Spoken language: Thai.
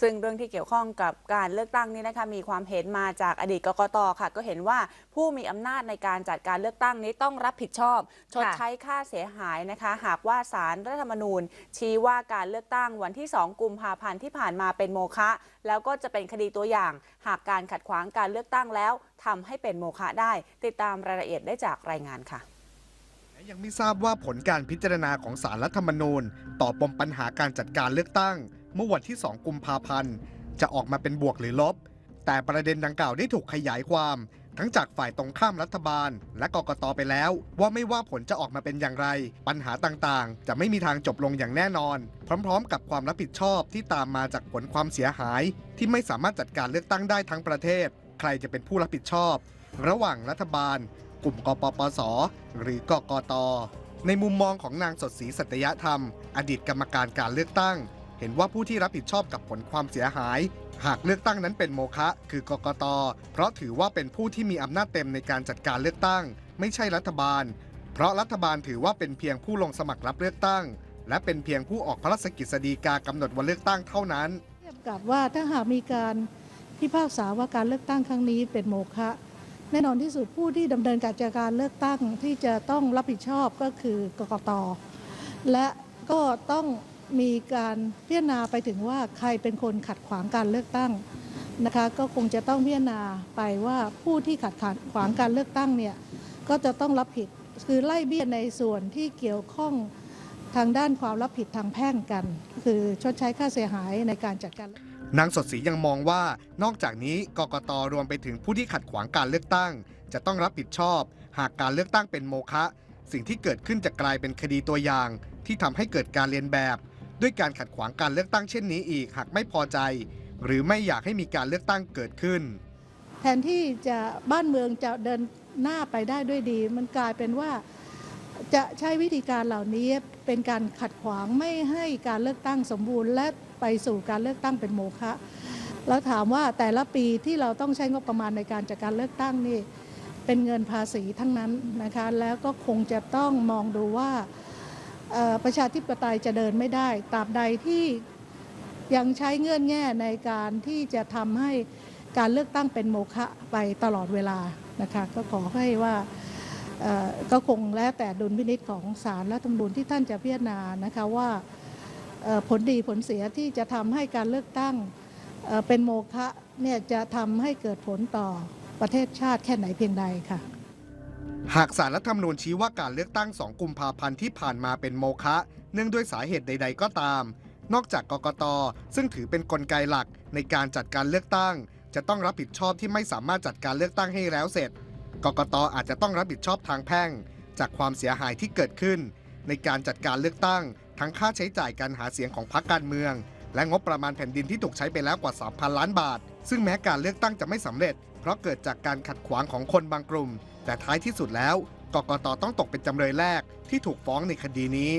ซึ่งเรื่องที่เกี่ยวข้องกับการเลือกตั้งนี้นะคะมีความเห็นมาจากอดีตกกตค่ะ ก็เห็นว่าผู้มีอำนาจในการจัดการเลือกตั้งนี้ต้องรับผิดชอบ ชดใช้ค่าเสียหายนะคะ หากว่าสารรัฐธรรมนูญ ชี้ว่าการเลือกตั้งวันที่ 2 กุมภาพันธ์ที่ผ่านมาเป็นโมฆะแล้วก็จะเป็นคดีตัวอย่าง หากการขัดขวางการเลือกตั้งแล้วทำให้เป็นโมฆะได้ ติดตามรายละเอียดได้จากรายงานค่ะและยังไม่ทราบว่าผลการพิจารณาของสารรัฐธรรมนูญ ต่อปมปัญหาการจัดการเลือกตั้ง เมื่อวันที่ 2 กุมภาพันธ์ จะออกมาเป็นบวกหรือลบ แต่ประเด็นดังกล่าวได้ถูกขยายความ ทั้งจากฝ่ายตรงข้ามรัฐบาล และกกตไปแล้ว ว่าไม่ว่าผลจะออกมาเป็นอย่างไร ปัญหาต่างๆ จะไม่มีทางจบลงอย่างแน่นอน พร้อม ๆ กับความรับผิดชอบที่ตามมาจากผลความเสียหาย ที่ไม่สามารถจัดการเลือกตั้งได้ทั้งประเทศ ใครจะเป็นผู้รับผิดชอบ ระหว่างรัฐบาล กลุ่มกปปส หรือกกตในมุมมองของนางสดศรีสัตยธรรม อดีตกรรมการการเลือกตั้ง เห็นว่าผู้ที่รับผิดชอบกับผลความเสียหาย หากเลือกตั้งนั้นเป็นโมฆะคือกกต เพราะถือว่าเป็นผู้ที่มีอำนาจเต็มในการจัดการเลือกตั้ง ไม่ใช่รัฐบาล เพราะรัฐบาลถือว่าเป็นเพียงผู้ลงสมัครรับเลือกตั้ง และเป็นเพียงผู้ออกพระราชกฤษฎีกากำหนดวันเลือกตั้งเท่านั้นเทียบกับว่าถ้าหากมีการพิพากษาว่าการเลือกตั้งครั้งนี้เป็นโมฆะแน่นอนที่สุดผู้ที่ดำเนินการจัดการเลือกตั้งที่จะต้องรับผิดชอบก็คือกกตและก็ต้อง มีการพิจารณาไปถึงว่าใครเป็นคนขัดขวางการเลือกตั้งนะคะก็คงจะต้องพิจารณาไปว่าผู้ที่ขัดขวางการเลือกตั้งเนี่ยก็จะต้องรับผิดคือไล่เบี้ยในส่วนที่เกี่ยวข้องทางด้านความรับผิดทางแพ่งกัน คือชดใช้ค่าเสียหายในการจัดการนางสดศรียังมองว่านอกจากนี้กกตรวมไปถึงผู้ที่ขัดขวางการเลือกตั้ง จะต้องรับผิดชอบ หากการเลือกตั้งเป็นโมฆะสิ่งที่เกิดขึ้นจะกลายเป็นคดีตัวอย่าง ที่ทำให้เกิดการเรียนแบบ ด้วยการขัดขวางการเลือกตั้งเช่นนี้อีกหากไม่พอใจ หรือไม่อยากให้มีการเลือกตั้งเกิดขึ้น แทนที่จะบ้านเมืองจะเดินหน้าไปได้ด้วยดี มันกลายเป็นว่าจะใช้วิธีการเหล่านี้เป็นการขัดขวางไม่ให้การเลือกตั้งสมบูรณ์ และไปสู่การเลือกตั้งเป็นโมฆะแล้วถามว่าแต่ละปีที่เราต้องใช้งบประมาณในการจัดการเลือกตั้งนี่เป็นเงินภาษีทั้งนั้นนะคะแล้วก็คงจะต้องมองดูว่า ประชาธิปไตยจะเดินไม่ได้ตราบใดที่ยังใช้เงื่อนแง่ในการที่จะทำให้การเลือกตั้งเป็นโมฆะไปตลอดเวลานะคะก็ขอให้ว่าก็คงแล้วแต่ดุลพินิษของศาลรัฐธรรมนูญที่ท่านจะพิจารณานะคะว่าผลดีผลเสียที่จะทำให้การเลือกตั้งเป็นโมฆะเนี่ยจะทำให้เกิดผลต่อประเทศชาติแค่ไหนเพียงใดค่ะ หากสารรัฐธรรมนูญชี้ว่าการเลือกตั้ง 2 กุมภาพันธ์ที่ผ่านมาเป็นโมฆะเนื่องด้วยสาเหตุใด ๆ ก็ตาม นอกจากกกต ซึ่งถือเป็นนกลไกหลักในการจัดการเลือกตั้ง จะต้องรับผิดชอบที่ไม่สามารถจัดการเลือกตั้งให้แล้วเสร็จ กกตอาจจะต้องรับผิดชอบทางแพ่ง จากความเสียหายที่เกิดขึ้น ในการจัดการเลือกตั้ง ทั้งค่าใช้จ่ายการหาเสียงของพรรคการเมือง และงบประมาณแผ่นดินที่ถูกใช้ไปแล้วกว่า 3,000 ล้านบาทซึ่งแม้การเลือกตั้งจะไม่สำเร็จ เพราะเกิดจากการขัดขวางของคนบางกลุ่ม แต่ท้ายที่สุดแล้วกกตต้องตกเป็นจำเลยแรกที่ถูกฟ้องในคดีนี้